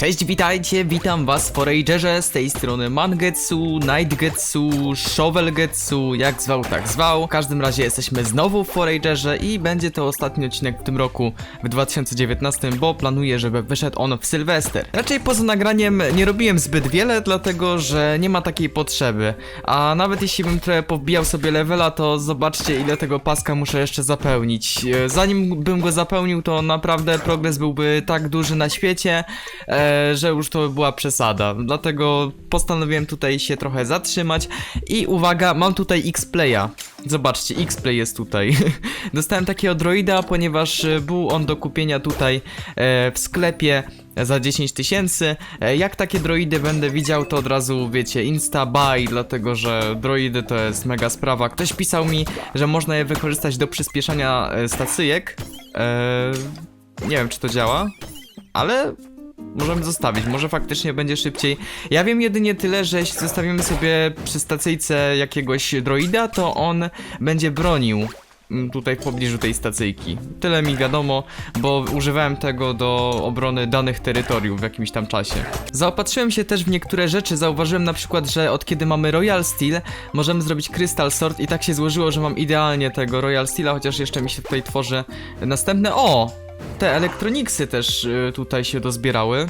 Cześć, witajcie, witam was w Foragerze, z tej strony Mangetsu, Nightgetsu, Shovelgetsu, jak zwał, tak zwał. W każdym razie jesteśmy znowu w Foragerze i będzie to ostatni odcinek w tym roku, w 2019, bo planuję, żeby wyszedł on w Sylwester. Raczej poza nagraniem nie robiłem zbyt wiele, dlatego że nie ma takiej potrzeby. A nawet jeśli bym trochę powbijał sobie levela, to zobaczcie ile tego paska muszę jeszcze zapełnić. E, Zanim bym go zapełnił, to naprawdę progres byłby tak duży na świecie, e, że już to była przesada. Dlatego postanowiłem tutaj się trochę zatrzymać i uwaga, mam tutaj X-Playa. Zobaczcie, X-Play jest tutaj. Dostałem takiego droida, ponieważ e, był on do kupienia tutaj e, w sklepie za 10 tysięcy. E, Jak takie droidy będę widział, to od razu wiecie, insta buy, dlatego że droidy to jest mega sprawa. Ktoś pisał mi, że można je wykorzystać do przyspieszania stacyjek. Nie wiem, czy to działa, ale możemy zostawić, może faktycznie będzie szybciej. Ja wiem jedynie tyle, że jeśli zostawimy sobie przy stacyjce jakiegoś droida, to on będzie bronił mm, tutaj w pobliżu tej stacyjki. Tyle mi wiadomo, bo używałem tego do obrony danych terytoriów w jakimś tam czasie. Zaopatrzyłem się też w niektóre rzeczy, zauważyłem na przykład, że od kiedy mamy Royal Steel, możemy zrobić Crystal Sword i tak się złożyło, że mam idealnie tego Royal Steela, chociaż jeszcze mi się tutaj tworzy następne. O! Te elektroniksy też y, tutaj się dozbierały.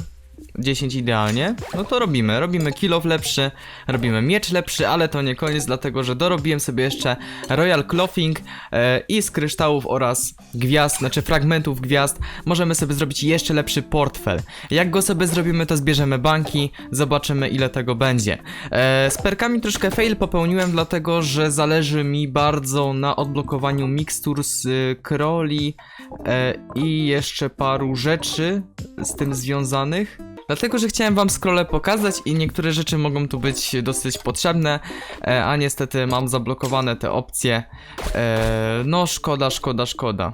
10 idealnie. No to robimy. Robimy kill off lepszy, robimy miecz lepszy, ale to nie koniec, dlatego że dorobiłem sobie jeszcze Royal Clothing e, i z kryształów oraz gwiazd, znaczy fragmentów gwiazd, możemy sobie zrobić jeszcze lepszy portfel. Jak go sobie zrobimy, to zbierzemy banki, zobaczymy ile tego będzie. E, z perkami troszkę fail popełniłem, dlatego że zależy mi bardzo na odblokowaniu mikstur z y, croli e, i jeszcze paru rzeczy z tym związanych. Dlatego, że chciałem wam scrolle pokazać i niektóre rzeczy mogą tu być dosyć potrzebne, e, a niestety mam zablokowane te opcje. E, no szkoda, szkoda, szkoda.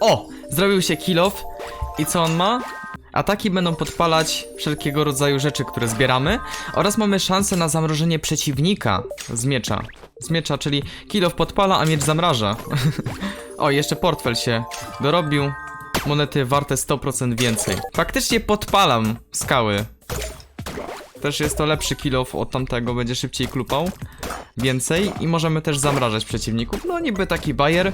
O! Zrobił się kill off i co on ma? Ataki będą podpalać wszelkiego rodzaju rzeczy, które zbieramy oraz mamy szansę na zamrożenie przeciwnika z miecza. Z miecza, czyli kill off podpala, a miecz zamraża. o, jeszcze portfel się dorobił. Monety warte 100% więcej. Faktycznie podpalam skały. Też jest to lepszy kill off od tamtego, będzie szybciej klupał. Więcej i możemy też zamrażać przeciwników. No niby taki bajer.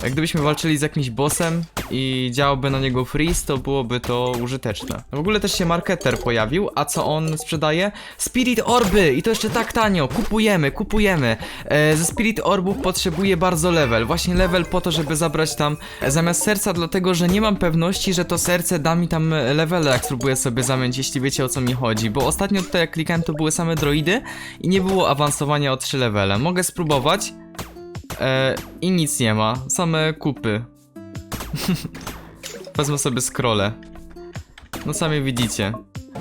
Gdybyśmy walczyli z jakimś bossem i działałby na niego freeze, to byłoby to użyteczne. W ogóle też się marketer pojawił, a co on sprzedaje? Spirit Orby! I to jeszcze tak tanio. Kupujemy, kupujemy. E, ze Spirit Orbów potrzebuję bardzo level. Właśnie level po to, żeby zabrać tam zamiast serca, dlatego że nie mam pewności, że to serce da mi tam levele, jak spróbuję sobie zamienić, jeśli wiecie o co mi chodzi. Bo ostatnio tutaj jak klikałem, to były same droidy i nie było awansowania o 3 levele. Mogę spróbować. E, I nic nie ma. Same kupy. Wezmę sobie scrolle. No sami widzicie.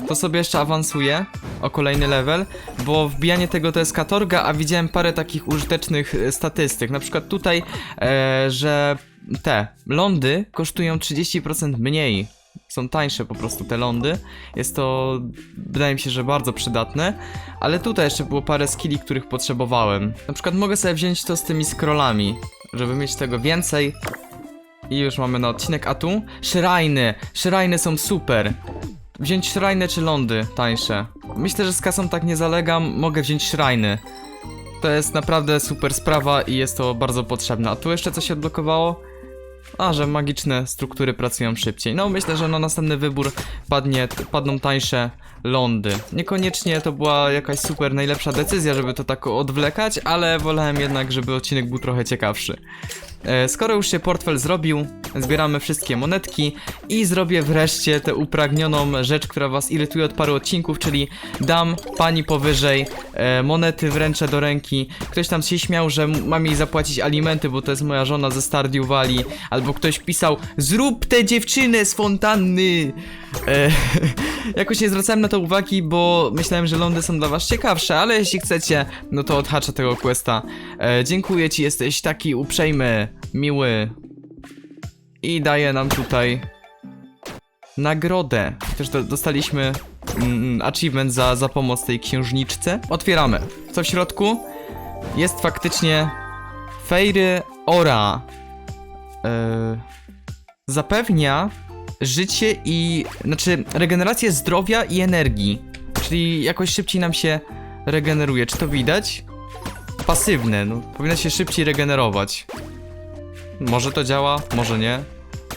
To sobie jeszcze awansuję o kolejny level, bo wbijanie tego to jest katorga, a widziałem parę takich użytecznych e, statystyk. Na przykład tutaj, e, że te lądy kosztują 30% mniej. Są tańsze po prostu te lądy. Jest to, wydaje mi się, że bardzo przydatne. Ale tutaj jeszcze było parę skilli, których potrzebowałem. Na przykład mogę sobie wziąć to z tymi scrollami, żeby mieć tego więcej. I już mamy na odcinek, a tu? Shriny! Shriny są super! Wziąć shriny czy lądy tańsze? Myślę, że z kasą tak nie zalegam, mogę wziąć shriny. To jest naprawdę super sprawa i jest to bardzo potrzebne. A tu jeszcze coś się odblokowało? A, że magiczne struktury pracują szybciej. No, myślę, że na następny wybór padnie, padną tańsze lądy. Niekoniecznie to była jakaś super najlepsza decyzja, żeby to tak odwlekać, ale wolałem jednak, żeby odcinek był trochę ciekawszy. E, Skoro już się portfel zrobił, zbieramy wszystkie monetki i zrobię wreszcie tę upragnioną rzecz, która was irytuje od paru odcinków, czyli dam pani powyżej e, monety wręczę do ręki. Ktoś tam się śmiał, że mam jej zapłacić alimenty, bo to jest moja żona ze Stardew Valley, albo ktoś pisał zrób tę dziewczynę z fontanny. E, jakoś nie zwracałem na to uwagi, bo myślałem, że lądy są dla was ciekawsze, ale jeśli chcecie, no to odhaczę tego questa. E, dziękuję ci, jesteś taki uprzejmy, miły. I daje nam tutaj nagrodę. Też do, dostaliśmy mm, achievement za, za pomoc tej księżniczce. Otwieramy. Co w środku? Jest faktycznie Fairy Ora. Yy, zapewnia życie i. Znaczy, regenerację zdrowia i energii. Czyli jakoś szybciej nam się regeneruje. Czy to widać? Pasywne, no. Powinno się szybciej regenerować. Może to działa, może nie.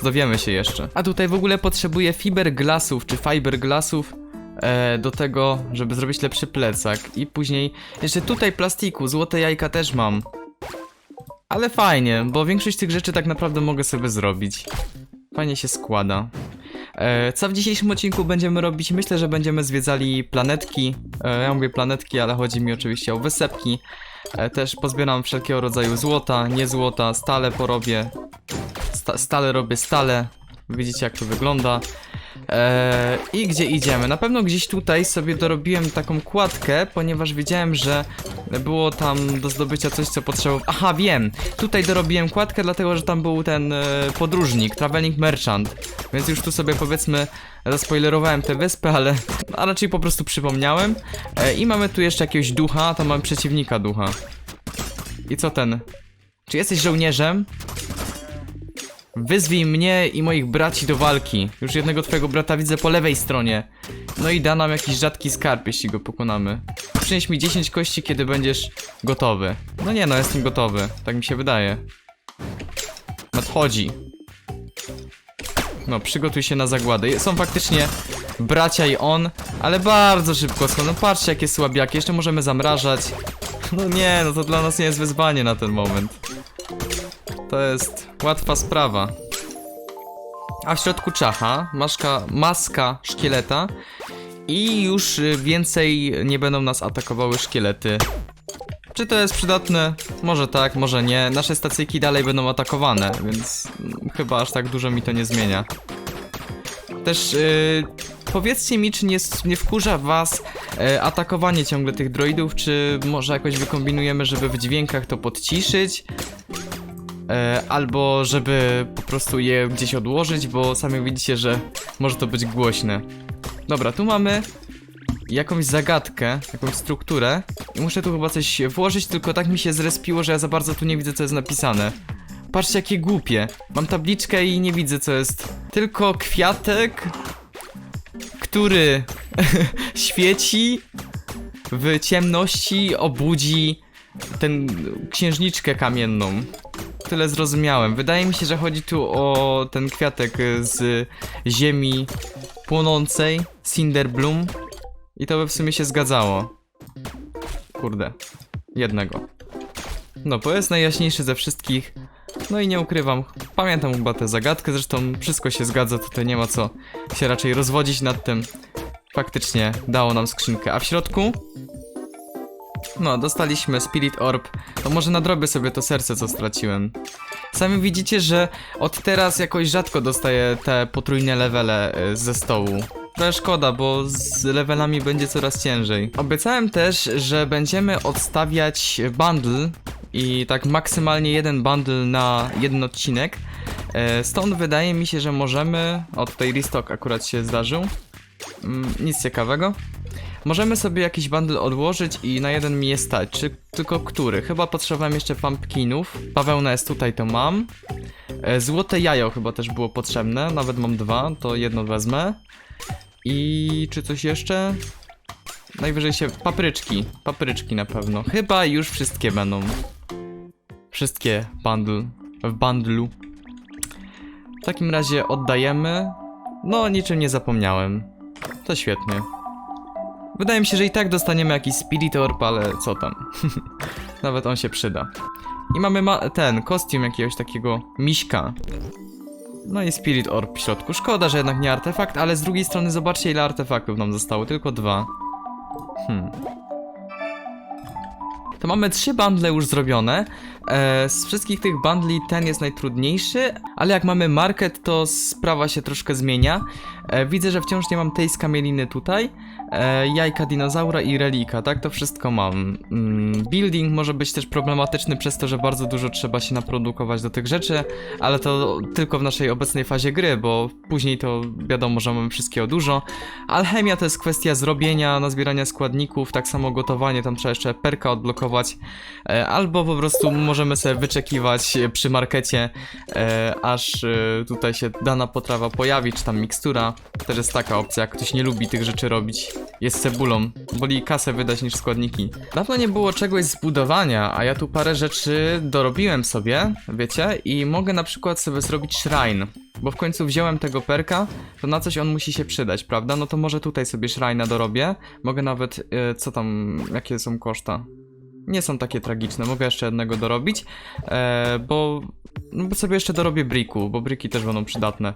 Dowiemy się jeszcze. A tutaj w ogóle potrzebuję fiberglassów czy fiberglassów e, do tego, żeby zrobić lepszy plecak. I później jeszcze tutaj plastiku, złote jajka też mam. Ale fajnie, bo większość tych rzeczy tak naprawdę mogę sobie zrobić. Fajnie się składa. E, co w dzisiejszym odcinku będziemy robić? Myślę, że będziemy zwiedzali planetki. E, ja mówię planetki, ale chodzi mi oczywiście o wysepki. E, też pozbieram wszelkiego rodzaju złota, nie złota, stale porobię. Sta stale robię stale. Widzicie jak to wygląda. Eee, I gdzie idziemy? Na pewno gdzieś tutaj sobie dorobiłem taką kładkę, ponieważ wiedziałem, że było tam do zdobycia coś, co potrzebował. Aha, wiem! Tutaj dorobiłem kładkę, dlatego że tam był ten e, podróżnik, traveling merchant. Więc już tu sobie powiedzmy zaspoilerowałem tę wyspę, ale a raczej po prostu przypomniałem. E, I mamy tu jeszcze jakiegoś ducha, tam mamy przeciwnika ducha. I co ten? Czy jesteś żołnierzem? Wyzwij mnie i moich braci do walki. Już jednego twojego brata widzę po lewej stronie. No i da nam jakiś rzadki skarb, jeśli go pokonamy. Przynieś mi 10 kości, kiedy będziesz gotowy. No nie no, jestem gotowy. Tak mi się wydaje. Nadchodzi. No, przygotuj się na zagładę. Są faktycznie bracia i on, ale bardzo szybko są. No patrzcie, jakie słabiaki. Jeszcze możemy zamrażać. No nie, no to dla nas nie jest wyzwanie na ten moment. To jest łatwa sprawa. A w środku czacha, maszka, maska szkieleta i już y, więcej nie będą nas atakowały szkielety. Czy to jest przydatne? Może tak, może nie. Nasze stacyjki dalej będą atakowane, więc mm, chyba aż tak dużo mi to nie zmienia. Też y, powiedzcie mi, czy nie, nie wkurza was e, atakowanie ciągle tych droidów, czy może jakoś wykombinujemy, żeby w dźwiękach to podciszyć? E, albo żeby po prostu je gdzieś odłożyć, bo sami widzicie, że może to być głośne. Dobra, tu mamy jakąś zagadkę, jakąś strukturę i muszę tu chyba coś włożyć, tylko tak mi się zrespiło, że ja za bardzo tu nie widzę, co jest napisane. Patrzcie, jakie głupie. Mam tabliczkę i nie widzę, co jest. Tylko kwiatek, który świeci w ciemności, obudzi ten księżniczkę kamienną. Tyle zrozumiałem. Wydaje mi się, że chodzi tu o ten kwiatek z ziemi płonącej, Cinderbloom. I to by w sumie się zgadzało. Kurde. Jednego. No, bo jest najjaśniejszy ze wszystkich. No i nie ukrywam, pamiętam chyba tę zagadkę, zresztą wszystko się zgadza, tutaj nie ma co się raczej rozwodzić nad tym. Faktycznie dało nam skrzynkę. A w środku? No, dostaliśmy Spirit Orb. To może nadrobię sobie to serce, co straciłem. Sami widzicie, że od teraz jakoś rzadko dostaję te potrójne levele y, ze stołu. Trochę szkoda, bo z levelami będzie coraz ciężej. Obiecałem też, że będziemy odstawiać bundle i tak maksymalnie jeden bundle na jeden odcinek. E, Stąd wydaje mi się, że możemy. O, tutaj restock akurat się zdarzył. Mm, nic ciekawego. Możemy sobie jakiś bundle odłożyć i na jeden mi je stać. Czy tylko który? Chyba potrzebowałem jeszcze pumpkinów. Bawełna jest tutaj, to mam. E, Złote jajo chyba też było potrzebne. Nawet mam dwa, to jedno wezmę. I czy coś jeszcze? Najwyżej się. Papryczki. Papryczki na pewno. Chyba już wszystkie będą. Wszystkie bundle. W bundlu. W takim razie oddajemy. No, niczym nie zapomniałem. To świetnie. Wydaje mi się, że i tak dostaniemy jakiś Spirit Orb, ale co tam. Nawet on się przyda. I mamy ma ten, kostium jakiegoś takiego miśka. No i Spirit Orb w środku. Szkoda, że jednak nie artefakt, ale z drugiej strony zobaczcie ile artefaktów nam zostało, tylko dwa. Hmm. To mamy trzy bundle już zrobione. E, z wszystkich tych bundli ten jest najtrudniejszy, ale jak mamy market, to sprawa się troszkę zmienia. E, widzę, że wciąż nie mam tej skamieliny tutaj. E, jajka dinozaura i relika, tak? To wszystko mam. Mm, building może być też problematyczny przez to, że bardzo dużo trzeba się naprodukować do tych rzeczy, ale to tylko w naszej obecnej fazie gry, bo później to wiadomo, że mamy wszystkiego dużo. Alchemia to jest kwestia zrobienia, nazbierania składników, tak samo gotowanie, tam trzeba jeszcze perka odblokować, e, albo po prostu może możemy sobie wyczekiwać przy markecie, aż tutaj się dana potrawa pojawi, czy tam mikstura. Też jest taka opcja, jak ktoś nie lubi tych rzeczy robić. Jest cebulą. Woli kasę wydać niż składniki. Dawno nie było czegoś z budowania, a ja tu parę rzeczy dorobiłem sobie, wiecie? I mogę na przykład sobie zrobić shrine. Bo w końcu wziąłem tego perka, to na coś on musi się przydać, prawda? No to może tutaj sobie shrine'a dorobię. Mogę nawet, e, co tam, jakie są koszta? Nie są takie tragiczne, mogę jeszcze jednego dorobić, e, bo, no bo sobie jeszcze dorobię briku, bo briki też będą przydatne.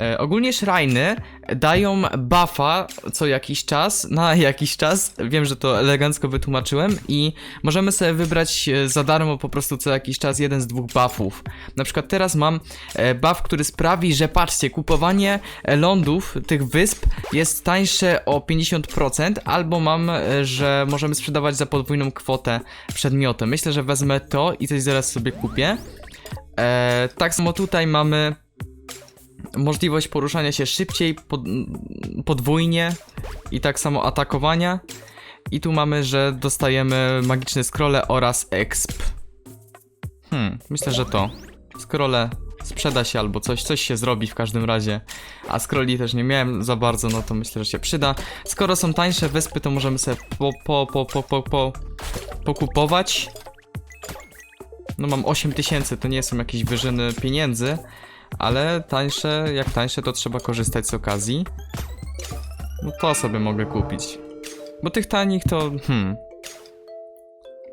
E, ogólnie shriny dają buffa co jakiś czas, na jakiś czas, wiem, że to elegancko wytłumaczyłem i możemy sobie wybrać e, za darmo po prostu co jakiś czas jeden z dwóch buffów. Na przykład teraz mam e, buff, który sprawi, że patrzcie, kupowanie lądów tych wysp jest tańsze o 50%, albo mam, że możemy sprzedawać za podwójną kwotę przedmioty. Myślę, że wezmę to i coś zaraz sobie kupię. Tak samo tutaj mamy możliwość poruszania się szybciej, pod, podwójnie i tak samo atakowania. I tu mamy, że dostajemy magiczne scrolle oraz exp. Hmm, myślę, że to. Scrolle sprzeda się albo coś, coś się zrobi w każdym razie. A scrolli też nie miałem za bardzo, no to myślę, że się przyda. Skoro są tańsze wyspy, to możemy sobie po, po, po, po, po, po, pokupować. No mam 8000, to nie są jakieś wyżyny pieniędzy, ale tańsze, jak tańsze, to trzeba korzystać z okazji. No to sobie mogę kupić. Bo tych tanich to, hmm...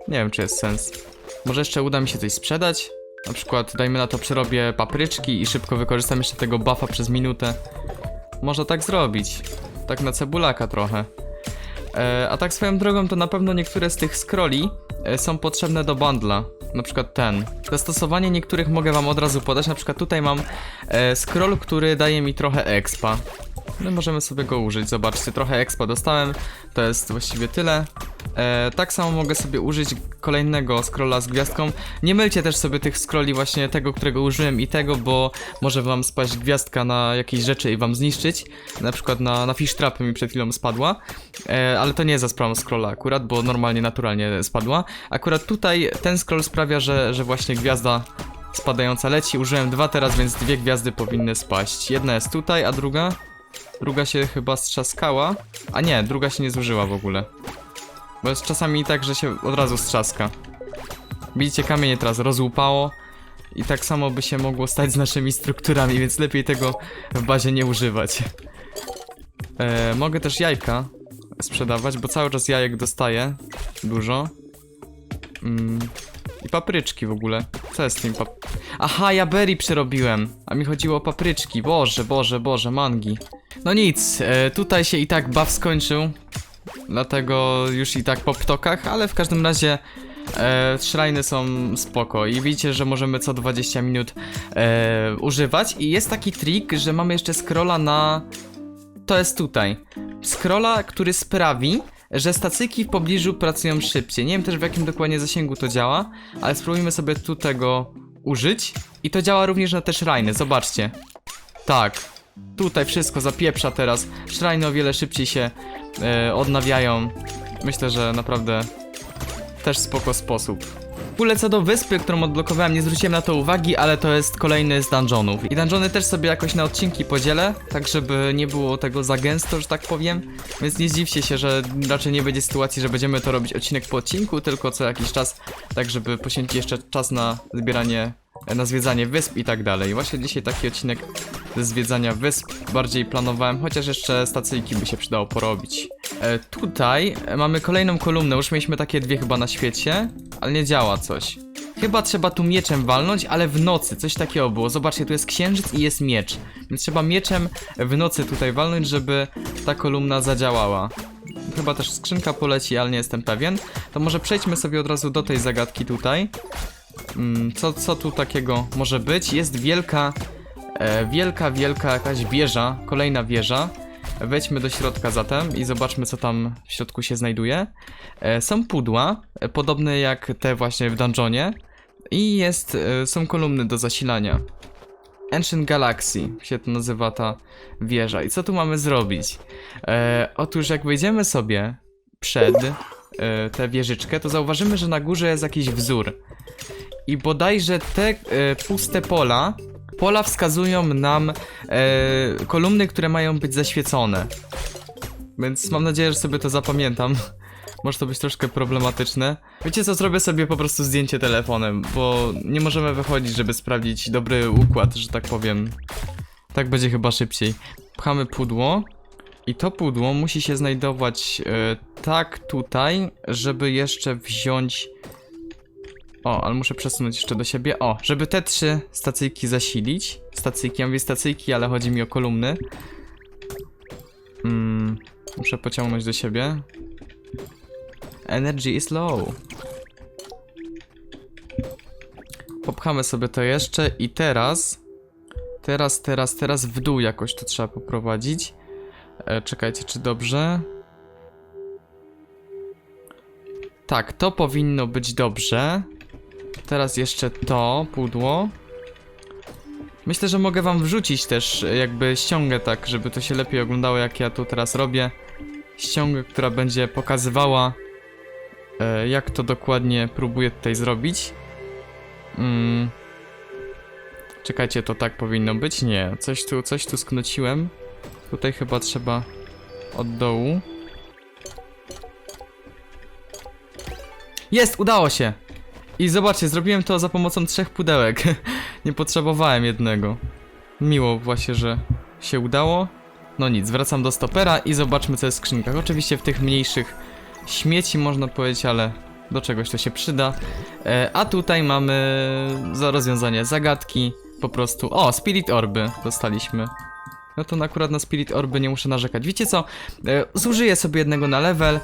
Nie wiem, czy jest sens. Może jeszcze uda mi się coś sprzedać? Na przykład, dajmy na to, przerobię papryczki i szybko wykorzystam jeszcze tego buffa przez minutę. Można tak zrobić. Tak na cebulaka trochę. E, a tak swoją drogą, to na pewno niektóre z tych scrolli e, są potrzebne do bundla. Na przykład ten. Zastosowanie niektórych mogę wam od razu podać. Na przykład tutaj mam e, scroll, który daje mi trochę expa. No możemy sobie go użyć. Zobaczcie, trochę expa dostałem. To jest właściwie tyle. E, tak samo mogę sobie użyć kolejnego scrolla z gwiazdką. Nie mylcie też sobie tych scrolli właśnie tego, którego użyłem i tego, bo może wam spaść gwiazdka na jakieś rzeczy i wam zniszczyć. Na przykład na, na fish trapy mi przed chwilą spadła. E, ale to nie za sprawą scrolla akurat, bo normalnie, naturalnie spadła. Akurat tutaj ten scroll sprawia, że, że właśnie gwiazda spadająca leci. Użyłem dwa teraz, więc dwie gwiazdy powinny spaść. Jedna jest tutaj, a druga? Druga się chyba strzaskała. A nie, druga się nie zużyła w ogóle. Bo jest czasami tak, że się od razu strzaska. Widzicie, kamienie teraz rozłupało. I tak samo by się mogło stać z naszymi strukturami, więc lepiej tego w bazie nie używać. E, mogę też jajka sprzedawać, bo cały czas jajek dostaję. Dużo. Mm. I papryczki w ogóle. Co jest z tym pap... Aha, ja berry przerobiłem. A mi chodziło o papryczki. Boże, boże, boże, mangi. No nic, e, tutaj się i tak buff skończył. Dlatego już i tak po ptokach, ale w każdym razie e, są spoko i widzicie, że możemy co 20 minut e, używać i jest taki trik, że mamy jeszcze scrolla na... To jest tutaj. Scrolla, który sprawi, że stacyjki w pobliżu pracują szybciej. Nie wiem też w jakim dokładnie zasięgu to działa, ale spróbujmy sobie tu tego użyć. I to działa również na te shriny, zobaczcie. Tak, tutaj wszystko zapieprza teraz. Shriny o wiele szybciej się e, odnawiają. Myślę, że naprawdę też spoko sposób. W ogóle co do wyspy, którą odblokowałem, nie zwróciłem na to uwagi, ale to jest kolejny z dungeonów. I dungeony też sobie jakoś na odcinki podzielę, tak żeby nie było tego za gęsto, że tak powiem. Więc nie zdziwcie się, że raczej nie będzie sytuacji, że będziemy to robić odcinek po odcinku, tylko co jakiś czas, tak żeby poświęcić jeszcze czas na zbieranie, na zwiedzanie wysp i tak dalej. Właśnie dzisiaj taki odcinek zwiedzania wysp bardziej planowałem, chociaż jeszcze stacyjki by się przydało porobić. E, tutaj mamy kolejną kolumnę, już mieliśmy takie dwie chyba na świecie, ale nie działa coś. Chyba trzeba tu mieczem walnąć, ale w nocy, coś takiego było. Zobaczcie, tu jest księżyc i jest miecz. Więc trzeba mieczem w nocy tutaj walnąć, żeby ta kolumna zadziałała. Chyba też skrzynka poleci, ale nie jestem pewien. To może przejdźmy sobie od razu do tej zagadki tutaj. Mm, Co, co tu takiego może być? Jest wielka, e, wielka, wielka jakaś wieża, kolejna wieża. Wejdźmy do środka zatem i zobaczmy co tam w środku się znajduje. E, są pudła, e, podobne jak te właśnie w dungeonie. I jest, są kolumny do zasilania. Ancient Galaxy się to nazywa ta wieża. I co tu mamy zrobić? E, otóż jak wejdziemy sobie przed e, tę wieżyczkę, to zauważymy, że na górze jest jakiś wzór. i bodajże te e, puste pola, pola wskazują nam e, kolumny, które mają być zaświecone. Więc mam nadzieję, że sobie to zapamiętam. Może to być troszkę problematyczne. Wiecie co, zrobię sobie po prostu zdjęcie telefonem, bo nie możemy wychodzić, żeby sprawdzić dobry układ, że tak powiem. Tak będzie chyba szybciej. Pchamy pudło. I to pudło musi się znajdować e, tak tutaj, żeby jeszcze wziąć... O, ale muszę przesunąć jeszcze do siebie. O, żeby te trzy stacyjki zasilić. Stacyjki, ja mówię stacyjki, ale chodzi mi o kolumny. Mm, muszę pociągnąć do siebie. Energy is low. Popchamy sobie to jeszcze i teraz... Teraz, teraz, teraz w dół jakoś to trzeba poprowadzić. E, czekajcie, czy dobrze? Tak, to powinno być dobrze. Teraz jeszcze to pudło. Myślę, że mogę wam wrzucić też jakby ściągę tak, żeby to się lepiej oglądało jak ja tu teraz robię. Ściągę, która będzie pokazywała e, jak to dokładnie próbuję tutaj zrobić. Mm. Czekajcie, to tak powinno być? Nie, coś tu, coś tu sknociłem. Tutaj chyba trzeba od dołu. Jest, udało się! I zobaczcie, zrobiłem to za pomocą trzech pudełek. Nie potrzebowałem jednego. Miło właśnie, że się udało. No nic, wracam do stopera i zobaczmy co jest w skrzynkach. Oczywiście w tych mniejszych śmieci można powiedzieć, ale do czegoś to się przyda. E, a tutaj mamy za rozwiązanie zagadki. Po prostu. O, Spirit Orby dostaliśmy. No to akurat na Spirit Orby nie muszę narzekać. Wiecie co? E, zużyję sobie jednego na level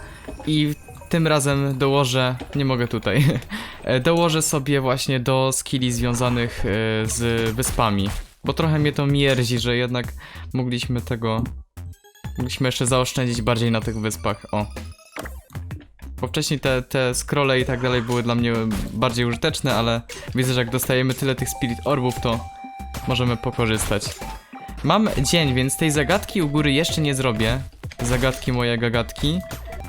i tym razem dołożę. Nie mogę tutaj. E, dołożę sobie właśnie do skilli związanych e, z wyspami. Bo trochę mnie to mierzi, że jednak mogliśmy tego. Mogliśmy jeszcze zaoszczędzić bardziej na tych wyspach. O. Bo wcześniej te, te scrolle i tak dalej były dla mnie bardziej użyteczne, ale widzę, że jak dostajemy tyle tych Spirit Orbów, to możemy pokorzystać. Mam dzień, więc tej zagadki u góry jeszcze nie zrobię. Zagadki moje gagatki.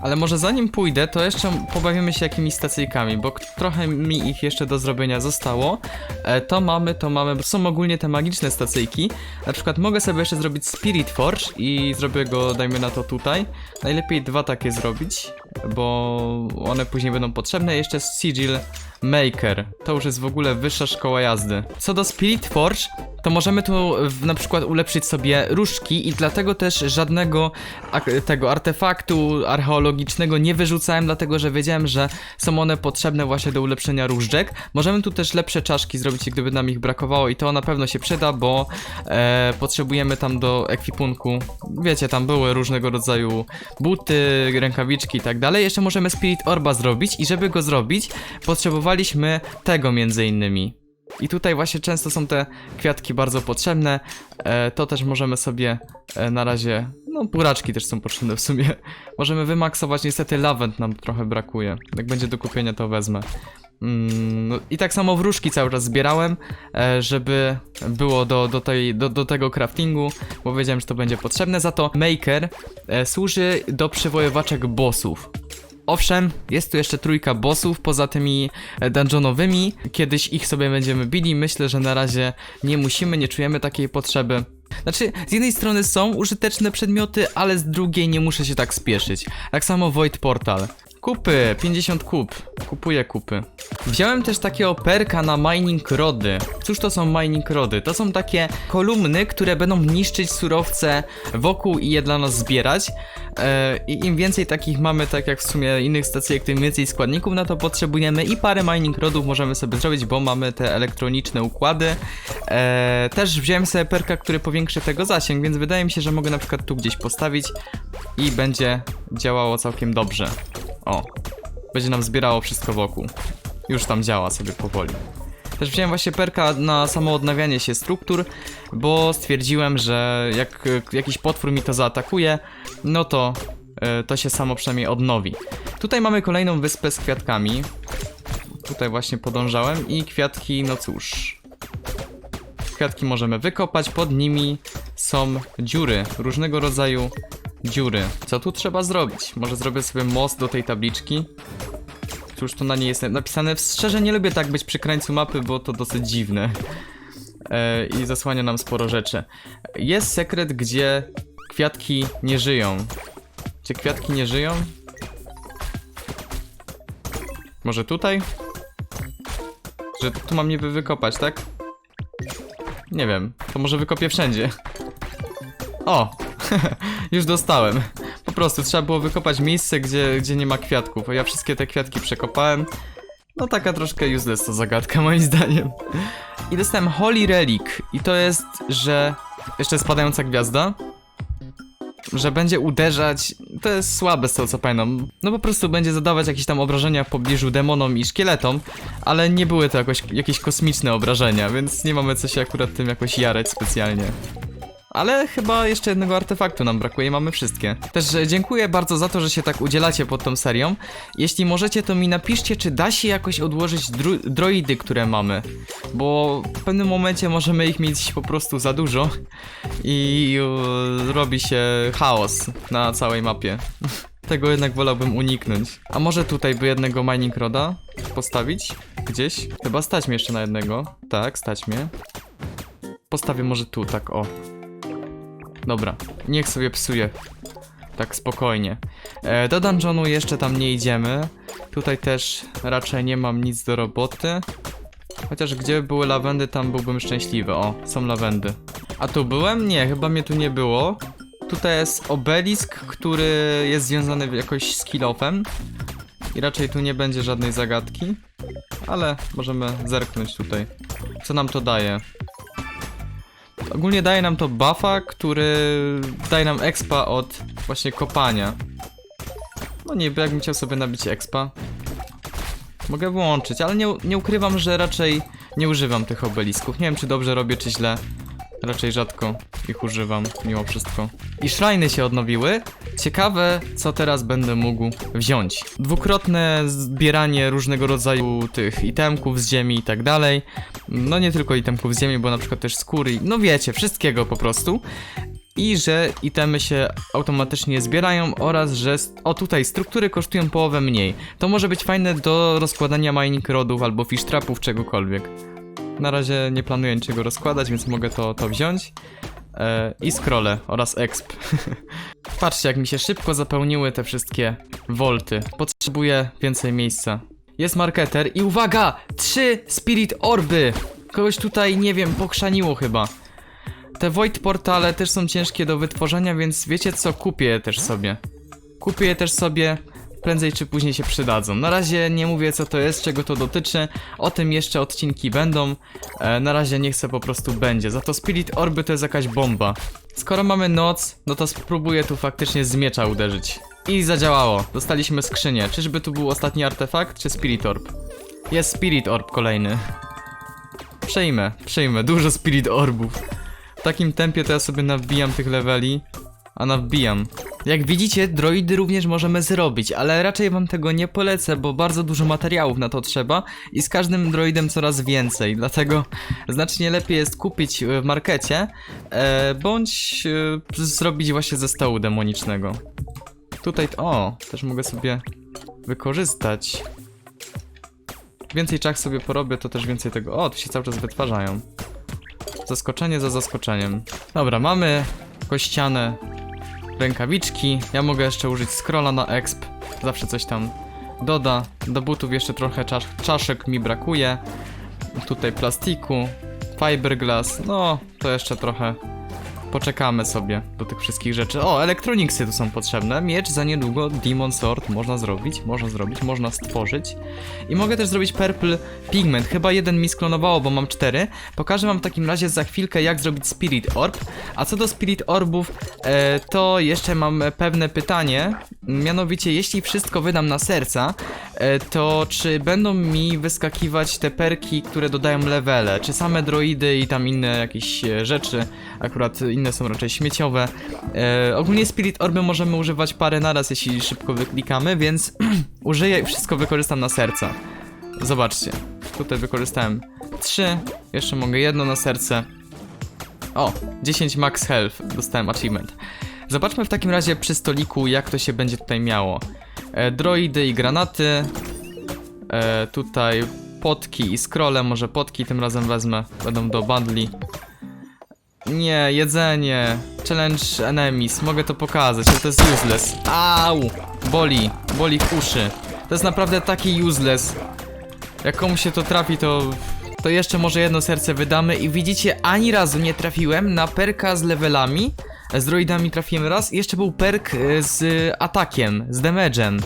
Ale może zanim pójdę, to jeszcze pobawimy się jakimiś stacyjkami, bo trochę mi ich jeszcze do zrobienia zostało. E, to mamy, to mamy, są ogólnie te magiczne stacyjki. Na przykład mogę sobie jeszcze zrobić Spirit Forge i zrobię go, dajmy na to tutaj. Najlepiej dwa takie zrobić, bo one później będą potrzebne. Jeszcze Sigil Maker. To już jest w ogóle wyższa szkoła jazdy. Co do Spirit Forge, to możemy tu na przykład ulepszyć sobie różdżki i dlatego też żadnego tego artefaktu archeologicznego nie wyrzucałem, dlatego że wiedziałem, że są one potrzebne właśnie do ulepszenia różdżek. Możemy tu też lepsze czaszki zrobić, gdyby nam ich brakowało i to na pewno się przyda, bo e, potrzebujemy tam do ekwipunku, wiecie, tam były różnego rodzaju buty, rękawiczki i tak dalej. Jeszcze możemy Spirit Orba zrobić i żeby go zrobić, potrzebowaliśmy tego między innymi. I tutaj właśnie często są te kwiatki bardzo potrzebne. E, to też możemy sobie e, na razie. No, buraczki też są potrzebne w sumie. Możemy wymaksować. Niestety lawent nam trochę brakuje. Jak będzie do kupienia, to wezmę. Mm, no I tak samo wróżki cały czas zbierałem, e, żeby było do, do, tej, do, do tego craftingu, bo wiedziałem, że to będzie potrzebne. Za to Maker służy do przywoływaczek bossów. Owszem, jest tu jeszcze trójka bossów poza tymi e, dungeonowymi. Kiedyś ich sobie będziemy bili. Myślę, że na razie nie musimy, nie czujemy takiej potrzeby. Znaczy, z jednej strony są użyteczne przedmioty, ale z drugiej nie muszę się tak spieszyć. Tak samo Void Portal. Kupy, 50 kup. Kupuję kupy. Wziąłem też takiego perka na mining rody. Cóż to są mining rody? To są takie kolumny, które będą niszczyć surowce wokół i je dla nas zbierać. E, I im więcej takich mamy, tak jak w sumie innych stacyjek, tym więcej składników na to potrzebujemy i parę mining rodów możemy sobie zrobić, bo mamy te elektroniczne układy. E, też wziąłem sobie perka, który powiększy tego zasięg, więc wydaje mi się, że mogę na przykład tu gdzieś postawić i będzie działało całkiem dobrze. O, będzie nam zbierało wszystko wokół. Już tam działa sobie powoli. Też wziąłem właśnie perka na samo odnawianie się struktur, bo stwierdziłem, że jak e, jakiś potwór mi to zaatakuje, no to e, to się samo przynajmniej odnowi. Tutaj mamy kolejną wyspę z kwiatkami. Tutaj właśnie podążałem i kwiatki, no cóż. Kwiatki możemy wykopać, pod nimi są dziury, różnego rodzaju dziury. Co tu trzeba zrobić? Może zrobię sobie most do tej tabliczki? Cóż, to na niej jest napisane. Szczerze nie lubię tak być przy krańcu mapy, bo to dosyć dziwne. E, I zasłania nam sporo rzeczy. Jest sekret, gdzie kwiatki nie żyją. Czy kwiatki nie żyją? Może tutaj? Że tu mam niby wykopać, tak? Nie wiem, to może wykopię wszędzie. O! Już dostałem. Prostu trzeba było wykopać miejsce, gdzie, gdzie nie ma kwiatków. Ja wszystkie te kwiatki przekopałem. No taka troszkę useless to zagadka moim zdaniem. I dostałem Holy Relic. I to jest, że... Jeszcze spadająca gwiazda. Że będzie uderzać... To jest słabe z tego co pamiętam. No po prostu będzie zadawać jakieś tam obrażenia w pobliżu demonom i szkieletom. Ale nie były to jakoś, jakieś kosmiczne obrażenia, więc nie mamy co się akurat tym jakoś jarać specjalnie. Ale chyba jeszcze jednego artefaktu nam brakuje, mamy wszystkie. Też dziękuję bardzo za to, że się tak udzielacie pod tą serią. Jeśli możecie, to mi napiszcie, czy da się jakoś odłożyć dro droidy, które mamy. Bo w pewnym momencie możemy ich mieć po prostu za dużo i robi się chaos na całej mapie. Tego jednak wolałbym uniknąć. A może tutaj by jednego mining roda postawić? Gdzieś? Chyba stać mnie jeszcze na jednego. Tak, stać mnie. Postawię może tu, tak o. Dobra, niech sobie psuje. Tak spokojnie. E, do dungeonu jeszcze tam nie idziemy. Tutaj też raczej nie mam nic do roboty. Chociaż gdzie były lawendy, tam byłbym szczęśliwy. O, są lawendy. A tu byłem? Nie, chyba mnie tu nie było. Tutaj jest obelisk, który jest związany jakoś z kilofem. I raczej tu nie będzie żadnej zagadki. Ale możemy zerknąć tutaj. Co nam to daje? Ogólnie daje nam to buffa, który daje nam expa od właśnie kopania. No niby jakbym chciał sobie nabić expa. Mogę włączyć, ale nie, nie ukrywam, że raczej nie używam tych obelisków. Nie wiem czy dobrze robię, czy źle. Raczej rzadko ich używam, mimo wszystko. I szrajny się odnowiły. Ciekawe, co teraz będę mógł wziąć. Dwukrotne zbieranie różnego rodzaju tych itemków z ziemi i tak dalej. No nie tylko itemków z ziemi, bo na przykład też skóry. No wiecie, wszystkiego po prostu. I że itemy się automatycznie zbierają oraz, że... O tutaj, struktury kosztują połowę mniej. To może być fajne do rozkładania mining rodów albo fish trapów, czegokolwiek. Na razie nie planuję niczego rozkładać, więc mogę to, to wziąć. E, I scrolle oraz exp. Patrzcie, jak mi się szybko zapełniły te wszystkie volty. Potrzebuję więcej miejsca. Jest marketer i uwaga! Trzy spirit orby! Kogoś tutaj, nie wiem, pokrzaniło chyba. Te void portale też są ciężkie do wytworzenia, więc wiecie co? Kupię je też sobie. Kupię je też sobie, prędzej czy później się przydadzą. Na razie nie mówię co to jest, czego to dotyczy, o tym jeszcze odcinki będą. E, na razie nie chcę po prostu będzie. Za to Spirit Orby to jest jakaś bomba. Skoro mamy noc, no to spróbuję tu faktycznie z miecza uderzyć. I zadziałało. Dostaliśmy skrzynię. Czyżby tu był ostatni artefakt, czy Spirit Orb? Jest Spirit Orb kolejny. Przejmę, przejmę. Dużo Spirit Orbów. W takim tempie to ja sobie nabijam tych leveli. A nabijam. Jak widzicie, droidy również możemy zrobić, ale raczej wam tego nie polecę, bo bardzo dużo materiałów na to trzeba i z każdym droidem coraz więcej, dlatego znacznie lepiej jest kupić w markecie, e, bądź e, zrobić właśnie ze stołu demonicznego. Tutaj, o, też mogę sobie wykorzystać. Więcej czach sobie porobię, to też więcej tego, o, tu się cały czas wytwarzają. Zaskoczenie za zaskoczeniem. Dobra, mamy kościane rękawiczki. Ja mogę jeszcze użyć scrolla na exp. Zawsze coś tam doda. Do butów jeszcze trochę czasz czaszek mi brakuje. Tutaj plastiku, fiberglass. No, to jeszcze trochę poczekamy sobie do tych wszystkich rzeczy. O, elektroniksy tu są potrzebne. Miecz za niedługo, Demon Sword można zrobić, można zrobić, można stworzyć. I mogę też zrobić Purple Pigment. Chyba jeden mi sklonowało, bo mam cztery. Pokażę wam w takim razie za chwilkę, jak zrobić Spirit Orb. A co do Spirit Orbów, e, to jeszcze mam pewne pytanie. Mianowicie, jeśli wszystko wydam na serca, to czy będą mi wyskakiwać te perki, które dodają levele? Czy same droidy i tam inne jakieś e, rzeczy? Akurat inne są raczej śmieciowe. E, ogólnie Spirit Orby możemy używać parę naraz, jeśli szybko wyklikamy, więc użyję i wszystko wykorzystam na serca. Zobaczcie. Tutaj wykorzystałem 3, jeszcze mogę jedno na serce. O, 10 max health, dostałem achievement. Zobaczmy w takim razie przy stoliku, jak to się będzie tutaj miało. E, droidy i granaty. E, tutaj potki i scrolle, może potki tym razem wezmę, będą do bundli. Nie, jedzenie. Challenge enemies. Mogę to pokazać, ale to jest useless. Au! Boli. Boli w uszy. To jest naprawdę taki useless. Jak komuś się to trafi, to... To jeszcze może jedno serce wydamy i widzicie, ani razu nie trafiłem na perka z levelami. Z droidami trafiłem raz i jeszcze był perk e, z atakiem, z damage'em.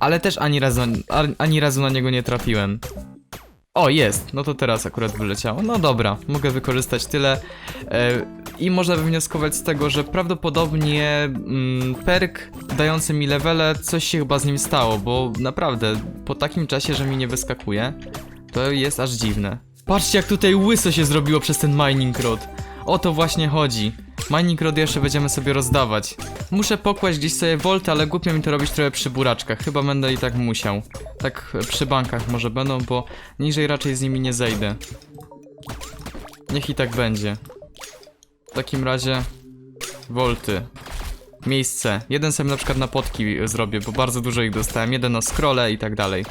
Ale też ani razu, ani- razu na niego nie trafiłem. O, jest. No to teraz akurat wyleciało. No dobra, mogę wykorzystać tyle. E, I można wywnioskować z tego, że prawdopodobnie mm, perk dający mi levele, coś się chyba z nim stało, bo naprawdę po takim czasie, że mi nie wyskakuje, to jest aż dziwne. Patrzcie jak tutaj łyso się zrobiło przez ten mining rod. O to właśnie chodzi. Mining rod jeszcze będziemy sobie rozdawać. Muszę pokłaść gdzieś sobie volty, ale głupio mi to robić trochę przy buraczkach. Chyba będę i tak musiał. Tak e, przy bankach może będą, bo niżej raczej z nimi nie zejdę. Niech i tak będzie. W takim razie volty. Miejsce. Jeden sobie na przykład na potki zrobię, bo bardzo dużo ich dostałem. Jeden na scrolle i tak dalej.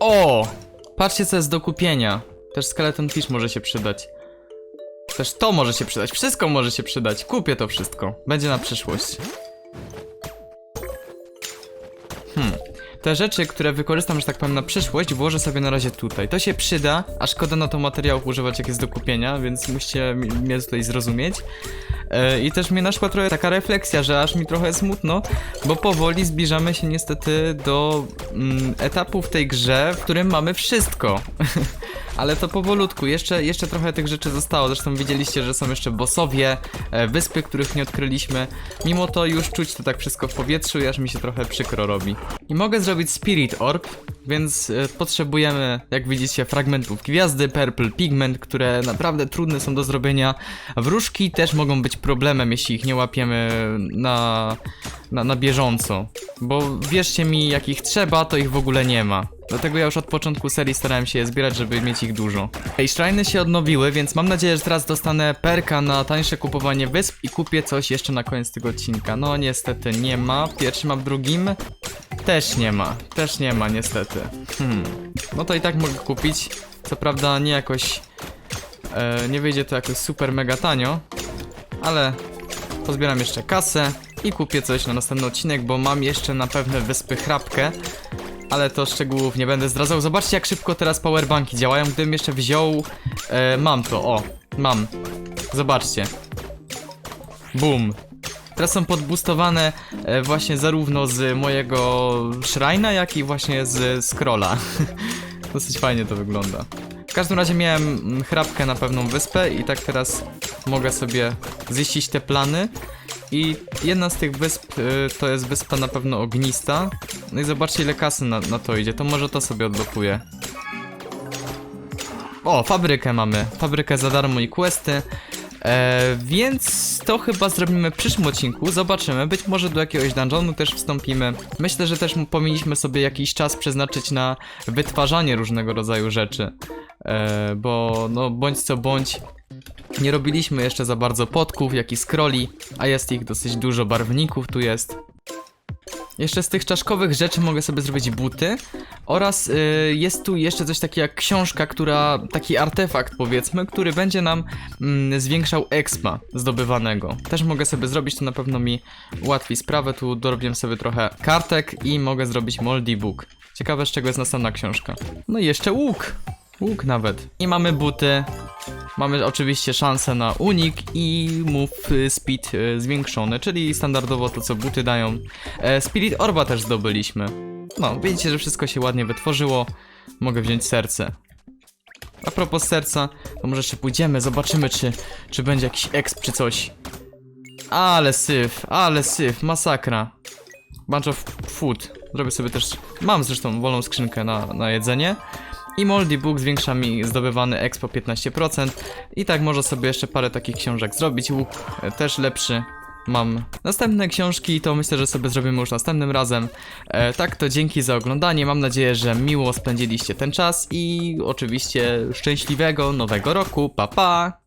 O! Patrzcie co jest do kupienia. Też skeleton fish może się przydać. Też to może się przydać. Wszystko może się przydać. Kupię to wszystko. Będzie na przyszłość. Hmm. Te rzeczy, które wykorzystam, że tak powiem, na przyszłość, włożę sobie na razie tutaj. To się przyda, a szkoda na to materiałów używać, jak jest do kupienia, więc musicie mnie tutaj zrozumieć. E, I też mnie naszła trochę taka refleksja, że aż mi trochę smutno, bo powoli zbliżamy się niestety do mm, etapu w tej grze, w którym mamy wszystko. Ale to powolutku, jeszcze, jeszcze trochę tych rzeczy zostało. Zresztą widzieliście, że są jeszcze bossowie, e, wyspy, których nie odkryliśmy. Mimo to już czuć to tak wszystko w powietrzu i aż mi się trochę przykro robi. I mogę zrobić Spirit Orb, więc e, potrzebujemy, jak widzicie, fragmentów gwiazdy, Purple Pigment, które naprawdę trudne są do zrobienia. Wróżki też mogą być problemem, jeśli ich nie łapiemy na, na, na bieżąco. Bo wierzcie mi, jak ich trzeba, to ich w ogóle nie ma. Dlatego ja już od początku serii starałem się je zbierać, żeby mieć ich dużo. Ej, shriny się odnowiły, więc mam nadzieję, że teraz dostanę perka na tańsze kupowanie wysp i kupię coś jeszcze na koniec tego odcinka. No niestety nie ma. Pierwszym, a w drugim też nie ma. Też nie ma niestety. Hmm. No to i tak mogę kupić. Co prawda nie jakoś... E, nie wyjdzie to jakoś super mega tanio, ale pozbieram jeszcze kasę i kupię coś na następny odcinek, bo mam jeszcze na pewne wyspy chrapkę, ale to szczegółów nie będę zdradzał. Zobaczcie jak szybko teraz powerbanki działają, gdybym jeszcze wziął... E, mam to, o, mam. Zobaczcie. Boom. Teraz są podbustowane e, właśnie zarówno z mojego shrina, jak i właśnie z scrolla. Dosyć fajnie to wygląda. W każdym razie miałem mm, chrapkę na pewną wyspę i tak teraz mogę sobie ziścić te plany. I jedna z tych wysp y, to jest wyspa na pewno ognista. No i zobaczcie ile kasy na, na to idzie, to może to sobie odblokuję. O, fabrykę mamy. Fabrykę za darmo i questy. E, więc to chyba zrobimy w przyszłym odcinku. Zobaczymy. Być może do jakiegoś dungeonu też wstąpimy. Myślę, że też powinniśmy sobie jakiś czas przeznaczyć na wytwarzanie różnego rodzaju rzeczy. E, bo no bądź co bądź. Nie robiliśmy jeszcze za bardzo potków, jak i scrolli, a jest ich dosyć dużo, barwników tu jest. Jeszcze z tych czaszkowych rzeczy mogę sobie zrobić buty oraz y, jest tu jeszcze coś takiego jak książka, która, taki artefakt powiedzmy, który będzie nam mm, zwiększał expa zdobywanego. Też mogę sobie zrobić, to na pewno mi ułatwi sprawę, tu dorobiłem sobie trochę kartek i mogę zrobić moldy book. Ciekawe z czego jest następna książka. No i jeszcze łuk, łuk nawet. I mamy buty, Mamy oczywiście szansę na unik i move y, speed y, zwiększony, czyli standardowo to co buty dają. E, Spirit Orba też zdobyliśmy. No, widzicie, że wszystko się ładnie wytworzyło. Mogę wziąć serce. A propos serca, to może jeszcze pójdziemy, zobaczymy czy, czy będzie jakiś exp czy coś. Ale syf, ale syf, masakra. Bunch of food. Zrobię sobie też, mam zresztą wolną skrzynkę na, na jedzenie. I Moldy Book zwiększa mi zdobywany expo 15%. I tak może sobie jeszcze parę takich książek zrobić. Łuk e, też lepszy. Mam następne książki, to myślę, że sobie zrobimy już następnym razem. E, tak, to dzięki za oglądanie. Mam nadzieję, że miło spędziliście ten czas i oczywiście szczęśliwego nowego roku. Pa pa!